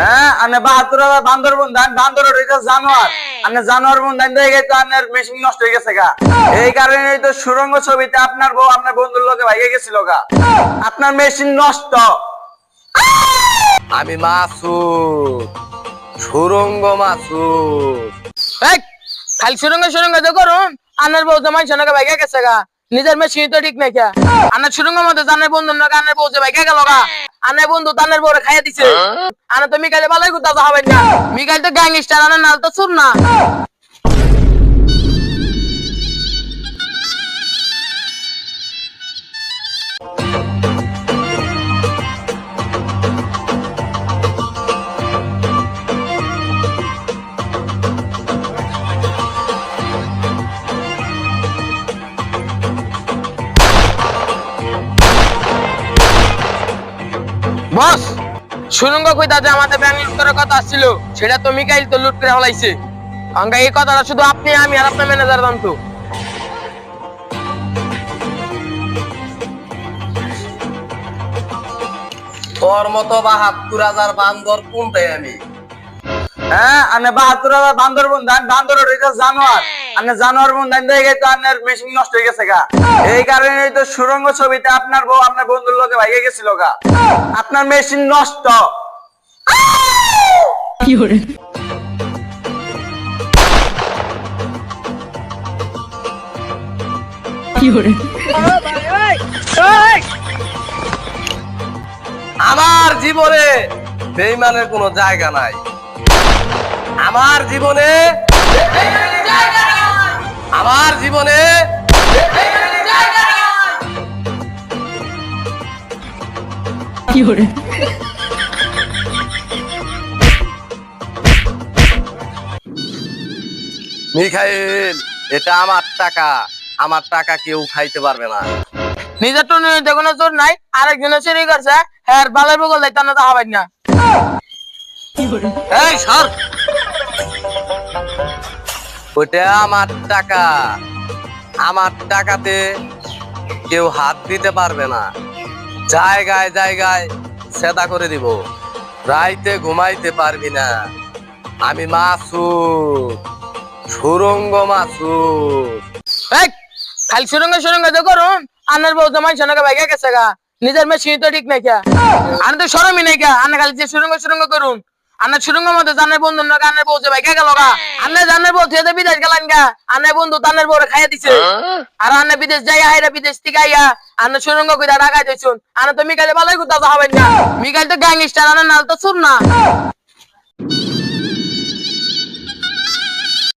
হ্যাঁ আনে বাহাত্তর হাজার বান্দর বন্ধান বান্দর জানোয়ার। আনে জানোয়ার বন্ধান দিয়ে গেছে আনের মেশিন নষ্ট হয়ে গেছে গা। এই কারণে তো সুরঙ্গ ছবিতে আপনার বউ আপনার বন্ধুর লোকে ভাইগে গেছিল গা। আপনার মেশিন নষ্ট। আমি মাসুদ সুরঙ্গ মাসুদ। খালি সুরঙ্গ সুরঙ্গ তো করুন। আনার বউ জামাই সনকে ভাইগা গেছে গা। নিজের মেশিন তো ঠিক নাই আনার সুরঙ্গ মধ্যে জানের বন্ধু নকে আনার বউ যে ভাইগা গেল গা। আনার বন্ধু তানের বড় খাইয়া দিছে। আনে তো মিকাইলে ভালোই কুত্তা হবে না। মিকাইল তো গ্যাংস্টার আনে নাল তো সুর না। বস সুরঙ্গ কইতা যে আমাদের ব্যাংক কথা আসছিল। সেটা তো মিকাইল তো লুট করে হলাইছে আঙ্গা এই কথাটা শুধু আপনি, আমি আর আপনার ম্যানেজার জানতো। তোর মতো বাহাত্তর হাজার বান্দর কোনটাই আমি? হ্যাঁ আনে বাহাত্তর হাজার বান্দর বন্ধান বান্দর জানোয়ার। আনে জানোয়ার বন্ধান দিয়ে গেছে আনের মেশিন নষ্ট হয়ে গেছে গা। এই কারণে তো সুরঙ্গ ছবিতে আপনার বউ আপনার বন্ধুর লোকে ভাইগে গেছিল গা। আপনার মেশিন নষ্ট। আমার জীবনে বেইমানের কোনো জায়গা নাই। আমার জীবনে আমার জীবনে মিখাইল এটা আমার টাকা। আমার টাকা কেউ খাইতে পারবে না। নিজের তো নিতে কোনো জোর নাই। আরেকজনের চুরি করছে হ্যাঁ বালের বগল দেয় তার না তো হবেন না এই সর! ওটা আমার টাকা। আমার টাকাতে কেউ হাত দিতে পারবে না। জায়গায় জায়গায় সেদা করে দিব। রাইতে ঘুমাইতে পারবি না। আমি মাসুদ, সুরঙ্গ এই, খালি সুরঙ্গ সুরঙ্গ তো করুন আনার বউ জামাই সনকে ভাইগা গেছে গা। নিজের মেশিন তো ঠিক নাই আনে তো সরমই নাই আনে খালি যে সুরঙ্গ সুরঙ্গ করুন আনার সুরঙ্গ মধ্যে জানের বন্ধু নকে আনার বউ ভাই কে গেল গা? আনে জানের বউ থেকে বিদেশ গেলেন গা। আনে বন্ধু তানের বউরে খাইয়া দিছে। আর আনে বিদেশ যাই আইরা বিদেশ থেকে আইয়া আনে সুরঙ্গ কইরা ঢাকায় দিছুন আনে তো মিকাইলে ভালোই কুত্তা যাবেন না মিকাইল তো গ্যাংস্টার আনে নাল তো সুর না।